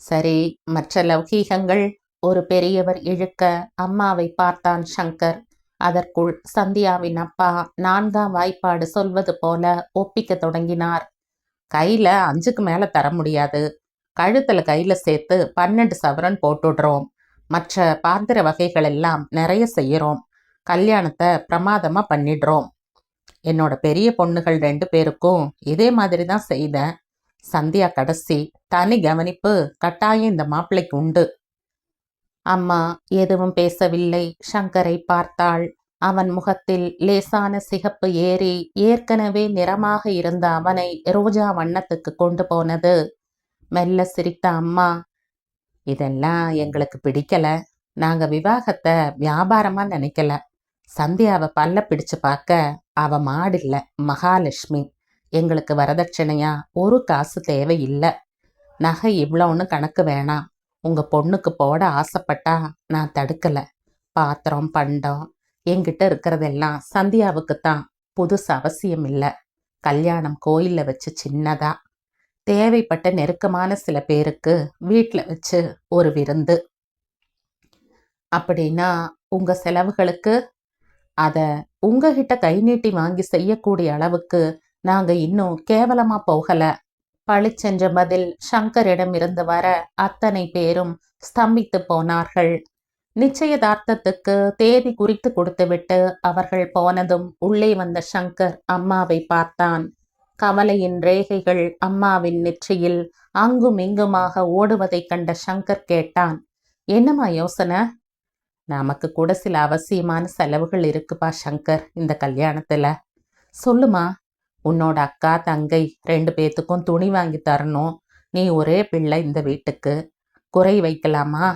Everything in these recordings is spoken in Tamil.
சரி மற்ற லௌகீகங்கள்? ஒரு பெரியவர் இழுக்க அம்மாவை பார்த்தான் சங்கர். அதற்குள் சந்தியாவின் அப்பா நான்காம் வாய்ப்பாடு சொல்வது போல ஒப்பிக்க தொடங்கினார். கையில அஞ்சுக்கு மேல தர முடியாது. கழுத்துல கையில சேர்த்து பன்னெண்டு சவரன் போட்டுடுறோம். மற்ற பாத்திர வகைகள் எல்லாம் நிறைய செய்யறோம். கல்யாணத்தை பிரமாதமா பண்ணிடுறோம். என்னோட பெரிய பொண்ணுகள் ரெண்டு பேருக்கும் இதே மாதிரி தான் செய்தேன். சந்தியா கடைசி தனி கவனிப்பு கட்டாயம் இந்த மாப்பிள்ளைக்கு உண்டு. அம்மா எதுவும் பேசவில்லை. சங்கரை பார்த்தாள். அவன் முகத்தில் லேசான சிகப்பு ஏறி ஏற்கனவே நிறமாக இருந்த அவனை ரோஜா வண்ணத்துக்கு கொண்டு போனது. மெல்ல சிரித்த அம்மா இதெல்லாம் எங்களுக்கு பிடிக்கல. நாங்க விவாகத்தை வியாபாரமா நினைக்கல. சந்தியாவை பல்ல பிடிச்சு பார்க்க அவ மாடில்ல மகாலட்சுமி. எங்களுக்கு வரதட்சணையா ஒரு காசு தேவையில்லை. நகை இவ்வளோன்னு கணக்கு வேணாம். உங்க பொண்ணுக்கு போட ஆசைப்பட்டா நான் தடுக்கல. பாத்திரம் பண்டம் என்கிட்ட இருக்கிறதெல்லாம் சந்தியாவுக்கு தான் புதுசு அவசியம் இல்லை கல்யாணம் கோயில்ல வச்சு சின்னதா. தேவைப்பட்ட நெருக்கமான சில பேருக்கு வீட்டில் வச்சு ஒரு விருந்து. அப்படின்னா உங்க செலவுகளுக்கு? அதை உங்ககிட்ட கை நீட்டி வாங்கி செய்யக்கூடிய அளவுக்கு நாங்க இன்னும் கேவலமா போகல. பளிச்சென்ற பதில் சங்கரிடம் இருந்து வர அத்தனை பேரும் ஸ்தம்பித்து போனார்கள். நிச்சயதார்த்தத்துக்கு தேதி குறித்து கொடுத்துவிட்டு அவர்கள் போனதும் உள்ளே வந்த சங்கர் அம்மாவை பார்த்தான். கவலையின் ரேகைகள் அம்மாவின் நெற்றியில் அங்கும் இங்குமாக ஓடுவதைக் கண்ட சங்கர் கேட்டான் என்னம்மா யோசனை? நமக்கு கூட சில அவசியமான செலவுகள் இருக்குப்பா சங்கர் இந்த கல்யாணத்துல. சொல்லுமா உன்னோட அக்கா தங்கை ரெண்டு பேத்துக்கும் துணி வாங்கி தரணும். நீ ஒரே பிள்ளை இந்த வீட்டுக்கு. குறை வைக்கலாமா?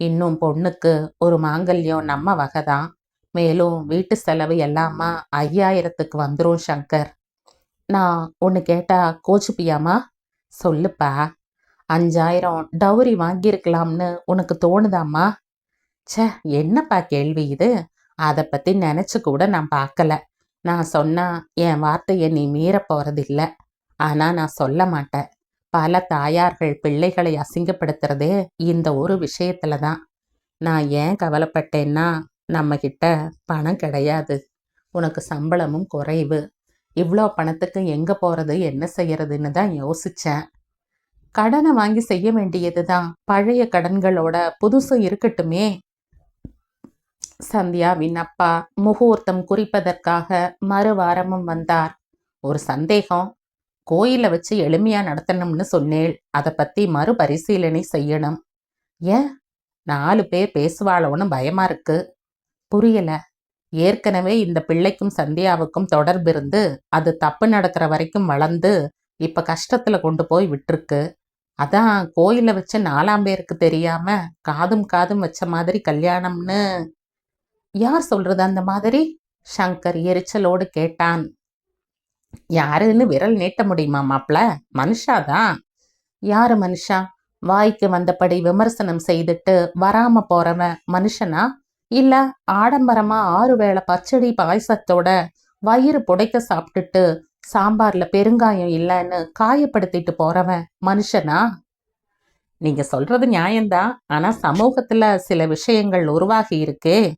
இன்னும் பொண்ணுக்கு ஒரு மாங்கல்யம் நம்ம வகை தான் மேலும் வீட்டு செலவு எல்லாமா ஐயாயிரத்துக்கு வந்துடும் சங்கர். நான் ஒன்று கேட்டா கோச்சுப்பியாமா? சொல்லுப்பா. அஞ்சாயிரம் டவுரி வாங்கியிருக்கலாம்னு உனக்கு தோணுதாம்மா? ச்சே என்னப்பா கேள்வி இது? அதை பற்றி நினச்சி கூட நான் பார்க்கல. நான் சொன்னா என் வார்த்தையை நீ மீற போறதில்ல. ஆனா நான் சொல்ல மாட்டேன். பல தாயார்கள் பிள்ளைகளை அசிங்கப்படுத்துறதே இந்த ஒரு விஷயத்துல தான். நான் ஏன் கவலைப்பட்டேன்னா நம்ம கிட்ட பணம் கிடையாது. உனக்கு சம்பளமும் குறைவு. இவ்வளோ பணத்துக்கு எங்க போறது என்ன செய்யறதுன்னு தான் யோசிச்சேன். கடனை வாங்கி செய்ய வேண்டியது தான். பழைய கடன்களோட புதுசு இருக்கட்டுமே. சந்தியாவின் அப்பா முகூர்த்தம் குறிப்பதற்காக மறுவாரமும் வந்தார். ஒரு சந்தேகம் கோயில வச்சு எளிமையா நடத்தணும்னு சொன்னேள். அதை பத்தி மறுபரிசீலனை செய்யணும். ஏன்? நாலு பேர் பேசுவாளோன்னு பயமா இருக்கு. புரியல. ஏற்கனவே இந்த பிள்ளைக்கும் சந்தியாவுக்கும் தொடர்பு இருந்து அது தப்பு நடக்கிற வரைக்கும் வளர்ந்து இப்ப கஷ்டத்துல கொண்டு போய் விட்டுருக்கு. அதான் கோயில வச்சு நாலாம் பேருக்கு தெரியாம காதும் காதும் வச்ச மாதிரி கல்யாணம்னு யார் சொல்றது அந்த மாதிரி? சங்கர் எரிச்சலோடு கேட்டான். யாருன்னு விரல் நீட்ட முடியுமா மாப்ள? மனுஷாதான் யாரு மனுஷா? வாய்க்கு வந்தபடி விமர்சனம் செய்துட்டு வராம போறவன் மனுஷனா? இல்ல ஆடம்பரமா ஆறு வேளை பச்சடி பாயசத்தோட வயிறு புடைக்க சாப்பிட்டுட்டு சாம்பார்ல பெருங்காயம் இல்லைன்னு காயப்படுத்திட்டு போறவன் மனுஷனா? நீங்க சொல்றது நியாயம்தான். ஆனா சமூகத்துல சில விஷயங்கள் உருவாகி இருக்கே.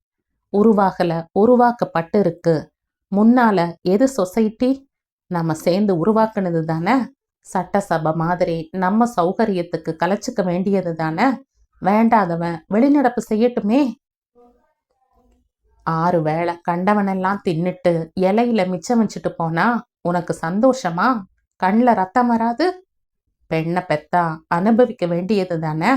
உருவாகலை உருவாக்கப்பட்டு இருக்கு முன்னால எது சொசைட்டி? நம்ம சேர்ந்து உருவாக்குனது தானே சட்டசபை மாதிரி நம்ம சௌகரியத்துக்கு கலைச்சிக்க வேண்டியது தானே? வேண்டாதவன் வெளிநடப்பு செய்யட்டுமே? ஆறு வேளை கண்டவனெல்லாம் தின்னுட்டு இலையில மிச்சம் வச்சுட்டு போனா உனக்கு சந்தோஷமா? கண்ணில் ரத்தம் வராது? பெண்ணை பெத்தா அனுபவிக்க வேண்டியது தானே?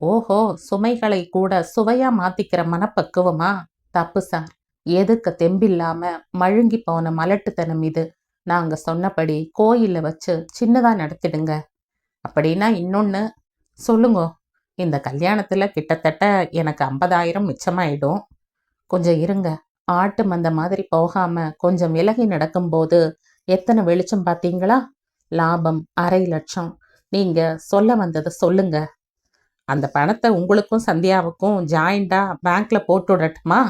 ஓஹோ சுமைகளை கூட சுவையா மாத்திக்கிற மனப்பக்குவமா? தப்பு சார். எதுக்கு தெம்பில்லாம மழுங்கி போன மலட்டுத்தனம் இது? நாங்க சொன்னபடி கோயில வச்சு சின்னதா நடத்திடுங்க. அப்படின்னா இன்னொன்னு சொல்லுங்க. இந்த கல்யாணத்தில் கிட்டத்தட்ட எனக்கு ஐம்பதாயிரம் மிச்சமாயிடும். கொஞ்சம் இருங்க. ஆட்டு மந்த மாதிரி போகாம கொஞ்சம் விலகி நடக்கும்போது எத்தனை வெளிச்சம் பார்த்தீங்களா? லாபம் அரை லட்சம். நீங்க சொல்ல வந்ததை சொல்லுங்க. அந்த பணத்தை உங்களுக்கும் சந்தியாவுக்கும் ஜாயிண்டாக பேங்க்கில் போட்டு விடட்டுமா?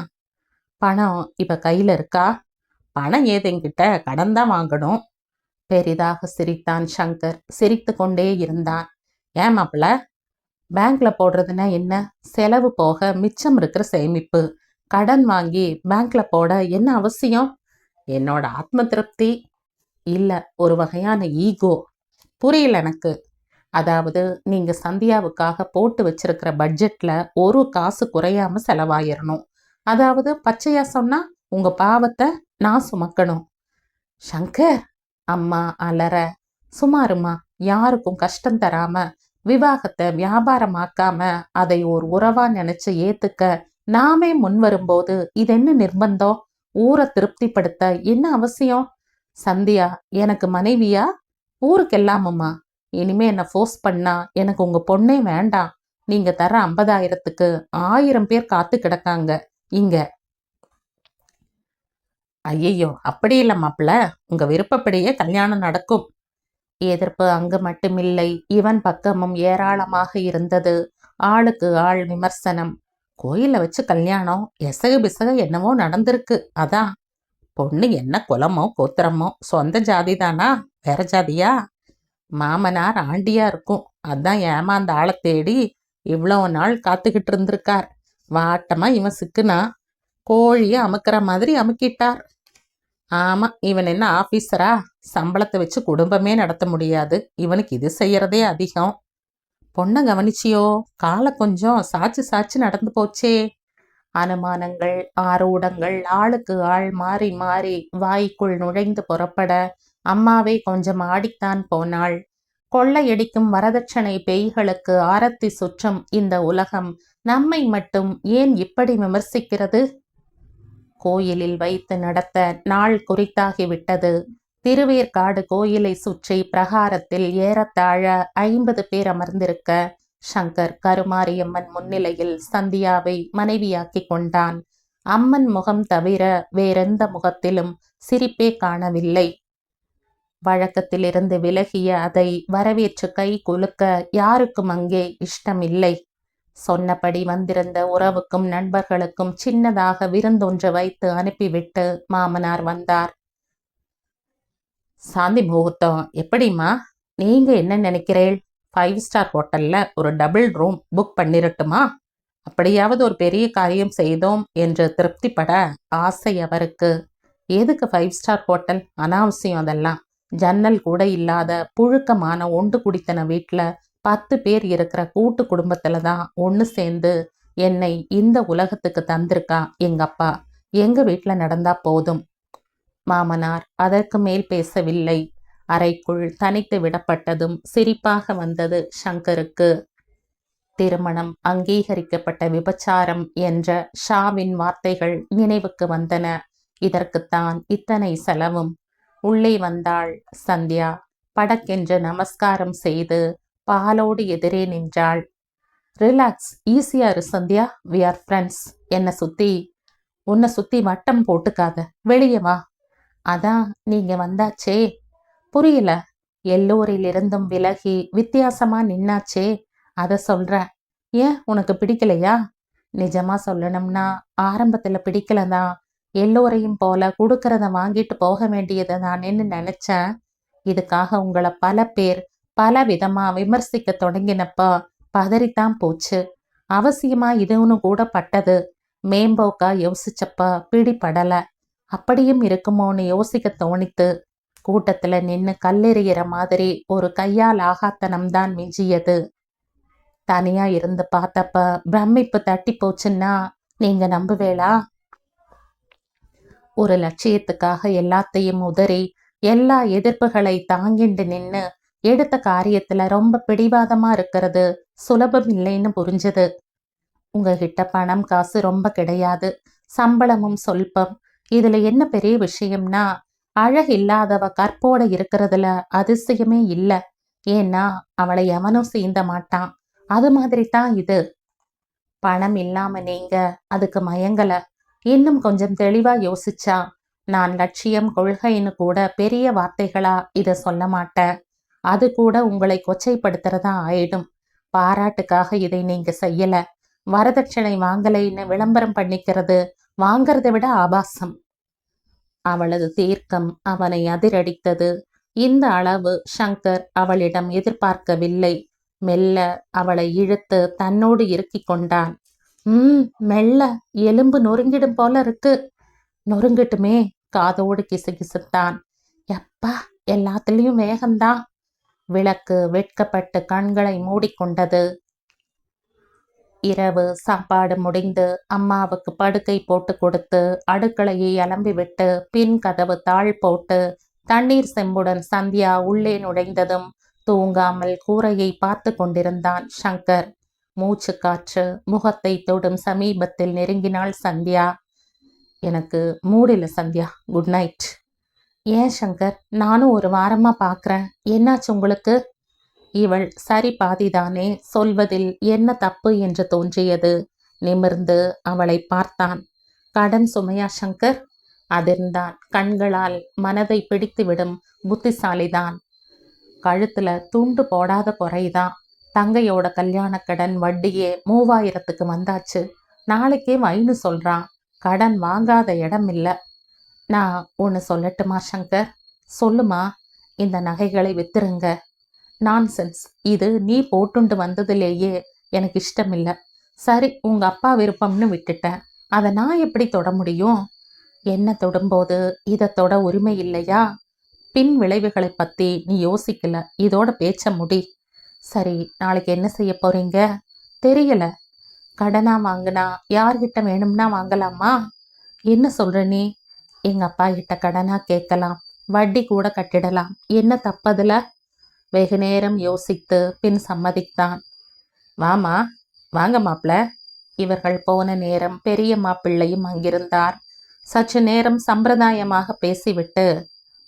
பணம் இப்போ கையில் இருக்கா? பணம் ஏதெங்கிட்ட கடன் தான் வாங்கணும். பெரிதாக சிரித்தான் சங்கர். சிரித்து கொண்டே இருந்தான். ஏன் மாப்பிள்ள பேங்க்ல போடுறதுன்னா என்ன? செலவு போக மிச்சம் இருக்கிற சேமிப்பு. கடன் வாங்கி பேங்க்ல போட என்ன அவசியம்? என்னோட ஆத்ம திருப்தி. இல்லை ஒரு வகையான ஈகோ புரியல எனக்கு. அதாவது நீங்க சந்தியாவுக்காக போட்டு வச்சிருக்கிற பட்ஜெட்ல ஒரு காசு குறையாம செலவாயிடணும் அதாவது பச்சையா சொன்னா உங்க பாவத்தை நான் சுமக்கணும். சங்கர் அம்மா அலற. சுமாருமா யாருக்கும் கஷ்டம் தராம விவாகத்தை வியாபாரமாக்காம அதை ஒரு உறவா நினைச்சு ஏத்துக்க நாமே முன் வரும்போது இது என்ன நிர்பந்தம்? ஊரை திருப்திப்படுத்த என்ன அவசியம்? சந்தியா எனக்கு மனைவியா? ஊருக்கெல்லாமம்மா இனிமே என்னை ஃபோர்ஸ் பண்ணா எனக்கு உங்க பொண்ணே வேண்டாம். நீங்க தர ஐம்பதாயிரத்துக்கு ஆயிரம் பேர் காத்து கிடக்காங்க. இங்க. ஐயையோ அப்படி இல்லை மாப்பிள்ள. உங்க விருப்பப்படியே கல்யாணம் நடக்கும். எதிர்ப்பு அங்கு மட்டுமில்லை. இவன் பக்கமும் ஏராளமாக இருந்தது. ஆளுக்கு ஆள் விமர்சனம். கோயில வச்சு கல்யாணம் எசகு பிசகு என்னவோ நடந்திருக்கு. அதான். பொண்ணு என்ன குலமோ கோத்திரமோ சொந்த ஜாதி தானா வேற ஜாதியா? மாமனார் ஆண்டியா இருக்கும். அதான் ஏமாந்த ஆளை தேடி இவ்வளோ நாள் காத்துக்கிட்டு இருந்திருக்கார். வாட்டமா இவன் சிக்குனா? கோழியை அமுக்கிற மாதிரி அமுக்கிட்டார். ஆமா இவன் என்ன ஆபீஸரா சம்பளத்தை வச்சு குடும்பமே நடத்த முடியாது. இவனுக்கு இது செய்யறதே அதிகம். பொண்ணை கவனிச்சியோ? காலை கொஞ்சம் சாச்சு சாச்சு நடந்து போச்சே. அனுமானங்கள் ஆரூடங்கள் ஆளுக்கு ஆள் மாறி மாறி வாய்க்குள் நுழைந்து புறப்பட அம்மாவே கொஞ்சம் ஆடித்தான் போனாள். கொள்ளையடிக்கும் வரதட்சணை பேய்களுக்கு ஆரத்தி சுற்றம் இந்த உலகம். நம்மை மட்டும் ஏன் இப்படி விமர்சிக்கிறது? கோயிலில் வைத்து நடத்த நாள் குறித்தாகிவிட்டது. திருவேற்காடு கோயிலை சுற்றி பிரகாரத்தில் ஏறத்தாழ ஐம்பது பேர் அமர்ந்திருக்க சங்கர் கருமாரியம்மன் முன்னிலையில் சந்தியாவை மனைவியாக்கி கொண்டான். அம்மன் முகம் தவிர வேறெந்த முகத்திலும் சிரிப்பே காணவில்லை. வழக்கத்திலிருந்து விலகிய அதை வரவேற்று கை குலுக்க யாருக்கும் அங்கே இஷ்டமில்லை. சொன்னபடி வந்திருந்த உறவுக்கும் நண்பர்களுக்கும் சின்னதாக விருந்தொன்று வைத்து அனுப்பிவிட்டு மாமனார் வந்தார். சாந்தி முகூர்த்தம். எப்படிம்மா? நீங்க என்ன நினைக்கிறேள்? ஃபைவ் ஸ்டார் ஹோட்டல்ல ஒரு டபுள் ரூம் புக் பண்ணிரட்டுமா? அப்படியாவது ஒரு பெரிய காரியம் செய்தோம் என்று திருப்திப்பட ஆசை அவருக்கு. எதுக்கு ஃபைவ் ஸ்டார் ஹோட்டல்? அனாவசியம் அதெல்லாம். ஜன்னல் கூட இல்லாத புழுக்கமான ஒன்று குடித்தன வீட்டில் பத்து பேர் இருக்கிற கூட்டு குடும்பத்தில் தான் ஒன்று சேர்ந்து என்னை இந்த உலகத்துக்கு தந்திருக்கா எங்கப்பா எங்கள் எங்க வீட்டில் நடந்தா போதும். மாமனார் அதற்கு மேல் பேசவில்லை. அறைக்குள் தனித்து விடப்பட்டதும் சிரிப்பாக வந்தது சங்கருக்கு. திருமணம் அங்கீகரிக்கப்பட்ட விபச்சாரம் என்ற ஷாவின் வார்த்தைகள் நினைவுக்கு வந்தன. இதற்குத்தான் இத்தனை செலவும். உள்ளே வந்தாள் சந்தியா. படக்கென்று நமஸ்காரம் செய்து பாலோடு எதிரே நின்றாள். ரிலாக்ஸ் ஈஸியா இரு சந்தியா. வி ஆர் ஃப்ரெண்ட்ஸ் என்னை சுத்தி உன்னை சுத்தி வட்டம் போட்டுக்காத. வெளியே வா. அதான் நீங்க வந்தாச்சே. புரியல. எல்லோரிலிருந்தும் விலகி வித்தியாசமா நின்னாச்சே. அத சொல்ற. ஏன் உனக்கு பிடிக்கலையா? நிஜமா சொல்லணும்னா ஆரம்பத்துல பிடிக்கலதான். எல்லோரையும் போல கொடுக்கறத வாங்கிட்டு போக வேண்டியதை நானேன்னு நினைச்சேன். இதுக்காக உங்களை பல பேர் பல விதமா விமர்சிக்க தொடங்கினப்ப பதறித்தான் போச்சு. அவசியமா இதுன்னு கூட பட்டது. மேம்போக்கா யோசிச்சப்ப பிடிபடல. அப்படியும் இருக்குமோன்னு யோசிக்க தோணித்து கூட்டத்துல நின்னு கல்லெறிகிற மாதிரி ஒரு கையால் ஆகாத்தனம் தான் மிஞ்சியது. தனியா இருந்து பார்த்தப்ப பிரமிப்பு தட்டி போச்சுன்னா நீங்க நம்புவேளா? ஒரு லட்சியத்துக்காக எல்லாத்தையும் உதறி எல்லா எதிர்ப்புகளை தாங்கிண்டு நின்னு எடுத்த காரியத்துல ரொம்ப பிடிவாதமா இருக்கிறது சுலபம் இல்லைன்னு புரிஞ்சது. உங்ககிட்ட பணம் காசு ரொம்ப கிடையாது. சம்பளமும் சொல்பம். இதுல என்ன பெரிய விஷயம்னா அழகு இல்லாதவ கற்போட இருக்கிறதுல அதிசயமே இல்ல. ஏன்னா அவளை எவனும் சீந்த மாட்டான். அது மாதிரி தான் இது. பணம் இல்லாம நீங்க அதுக்கு மயங்கல. இன்னும் கொஞ்சம் தெளிவா யோசிச்சா நான் லட்சியம் கொள்கைன்னு கூட பெரிய வார்த்தைகளா இத சொல்ல மாட்டேன். அது கூட உங்களை கொச்சைப்படுத்துறதா ஆயிடும். பாராட்டுக்காக இதை நீங்க செய்யல. வரதட்சணை வாங்கலைன்னு விளம்பரம் பண்ணிக்கிறது வாங்கறதை விட ஆபாசம். அவளது தீர்க்கம் அவனை அதிரடித்தது. இந்த அளவு ஷங்கர் அவளிடம் எதிர்பார்க்கவில்லை. மெல்ல அவளை இழுத்து தன்னோடு இறுக்கிக் கொண்டான். ம் மெல்ல எலும்பு நொறுங்கிடும் போல இருக்கு. நொறுங்கட்டுமே காதோடு கிசுகிசுத்தான். எப்பா எல்லாத்துலயும் வேகம்தான். விளக்கு வெட்கப்பட்டு கண்களை மூடிக்கொண்டது. இரவு சாப்பாடு முடிந்து அம்மாவுக்கு படுக்கை போட்டு கொடுத்து அடுக்களையை அலம்பி விட்டு பின் கதவு தாழ் போட்டு தண்ணீர் செம்புடன் சந்தியா உள்ளே நுழைந்ததும் தூங்காமல் கூரையை பார்த்து கொண்டிருந்தான் சங்கர். மூச்சு காற்று முகத்தை தொடும் சமீபத்தில் நெருங்கினாள் சந்தியா? எனக்கு மூடில சந்தியா குட் நைட் ஏன் சங்கர்? நானும் ஒரு வாரமா பார்க்குறேன் என்னாச்சு உங்களுக்கு? இவள் சரி பாதிதானே சொல்வதில் என்ன தப்பு என்று தோன்றியது? நிமிர்ந்து அவளை பார்த்தான். கடன் சுமையா சங்கர்? அதிர்ந்தான். கண்களால் மனதை பிடித்துவிடும் புத்திசாலிதான். கழுத்துல துண்டு போடாத குறைதான். தங்கையோட கல்யாண கடன் வட்டியே மூவாயிரத்துக்கு வந்தாச்சு. நாளைக்கே வைன்னு சொல்றான் கடன் வாங்காத இடம் இல்ல. நான் ஒன்று சொல்லட்டுமா சங்கர்? சொல்லுமா இந்த நகைகளை வித்துருங்க. நான்சென்ஸ். இது நீ போட்டுண்டு வந்ததுலேயே எனக்கு இஷ்டமில்ல. சரி உங்க அப்பா விருப்பம்னு விட்டுட்டேன். அதை நான் எப்படி தொட முடியும்? என்ன தொடும்போது இதை தொட உரிமை இல்லையா? பின் விளைவுகளை பத்தி நீ யோசிக்கல. இதோட பேச்ச முடி. சரி நாளைக்கு என்ன செய்ய போறீங்க? தெரியல. கடனா வாங்கினா யார்கிட்ட வேணும்னா வாங்கலாமா? என்ன சொல்ற நீ? எங்க அப்பா கிட்ட கடனா கேட்கலாம். வட்டி கூட கட்டிடலாம். என்ன தப்பதுல வெகு நேரம் யோசித்து பின் சம்மதித்தான். வாமா வாங்க மாப்பிள. இவர்கள் போன நேரம் பெரிய மாப்பிள்ளையும் அங்கிருந்தார். சற்று நேரம் சம்பிரதாயமாக பேசிவிட்டு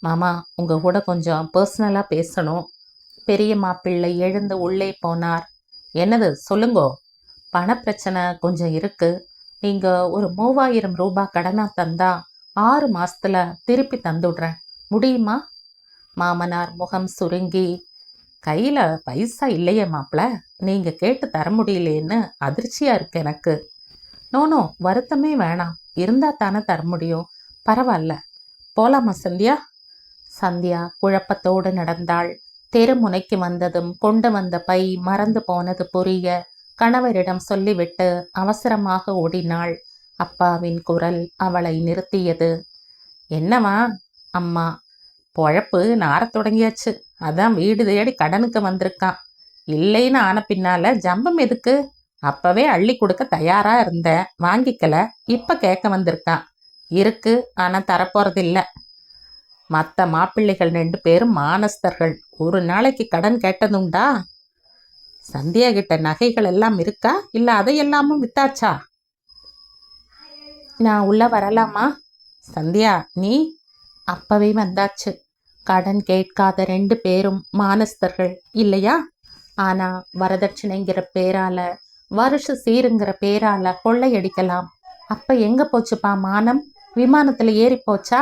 மாமா உங்க கூட கொஞ்சம் பர்சனலாக பேசணும். பெரிய மாப்பிள்ளை எழுந்து உள்ளே போனார். என்னது சொல்லுங்கோ. பணப்பிரச்சனை கொஞ்சம் இருக்கு. நீங்க ஒரு மூவாயிரம் ரூபாய் கடனா தந்தா ஆறு மாசத்துல திருப்பி தந்துடுறேன். முடியுமா? மாமனார் முகம் சுருங்கி கையில பைசா இல்லையே மாப்பிள. நீங்க கேட்டு தர முடியலேன்னு அதிர்ச்சியா இருக்கு எனக்கு. நோனோ வருத்தமே வேணாம். இருந்தா தானே தர முடியும். பரவாயில்ல. போலாமா சந்தியா? சந்தியா குழப்பத்தோடு நடந்தாள். தெருமுனைக்கு வந்ததும் கொண்டு வந்த பை மறந்து போனது புரிய கணவரிடம் சொல்லிவிட்டு அவசரமாக ஓடினாள். அப்பாவின் குரல் அவளை நிறுத்தியது. என்னவா அம்மா பொழப்பு நாரத் தொடங்கியாச்சு. அதான் வீடு தேடி கடனுக்கு வந்திருக்கான். இல்லைன்னு ஆன பின்னால ஜம்பம் எதுக்கு? அப்பவே அள்ளி கொடுக்க தயாரா இருந்தேன். வாங்கிக்கல. இப்ப கேட்க வந்திருக்கான். இருக்கு ஆனா தரப்போறதில்லை. மற்ற மாப்பிள்ளைகள் ரெண்டு பேரும் மானஸ்தர்கள். ஒரு நாளைக்கு கடன் கேட்டதுண்டா? சந்தியா கிட்ட நகைகள் எல்லாம் இருக்கா? இல்லை அதையெல்லாமும் வித்தாச்சா? நான் உள்ளே வரலாமா? சந்தியா நீ? அப்பவே வந்தாச்சு. கடன் கேட்காத ரெண்டு பேரும் மானஸ்தர்கள் இல்லையா? ஆனா வரதட்சணைங்கிற பேரால வருஷ சீருங்கிற பேரால கொள்ளையடிக்கலாம். அப்போ எங்கே போச்சுப்பா மானம்? விமானத்தில் ஏறி போச்சா?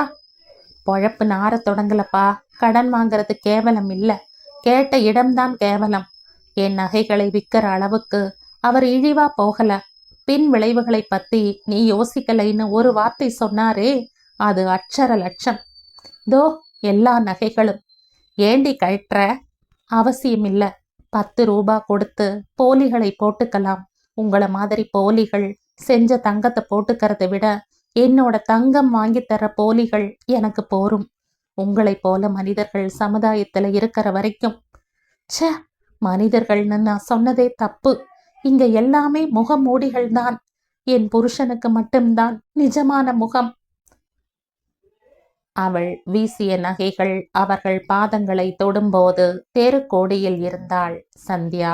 பொழப்பு நார தொடங்கலப்பா. கடன் வாங்குறது கேவலம் இல்ல. கேட்ட இடம்தான் கேவலம். என் நகைகளை விற்கிற அளவுக்கு அவர் இழிவா போகல. பின் விளைவுகளை பத்தி நீ யோசிக்கலைன்னு ஒரு வார்த்தை சொன்னாரே அது அச்சர லட்சம். தோ எல்லா நகைகளும். ஏண்டி கழற்ற? அவசியம் இல்ல பத்து ரூபா கொடுத்து போலிகளை போட்டுக்கலாம். உங்களை மாதிரி போலிகள் செஞ்ச தங்கத்தை போட்டுக்கிறத விட என்னோட தங்கம் வாங்கி தர போலிகள் எனக்கு போரும். உங்களைப் போல மனிதர்கள் சமுதாயத்துல இருக்கிற வரைக்கும். ச மனிதர்கள்னு நான் சொன்னதே தப்பு. இங்க எல்லாமே முகமூடிகள் தான். என் புருஷனுக்கு மட்டும்தான் நிஜமான முகம். அவள் வீசிய நகைகள் அவர்கள் பாதங்களை தொடும்போது தெருக்கோடியில் இருந்தாள் சந்தியா.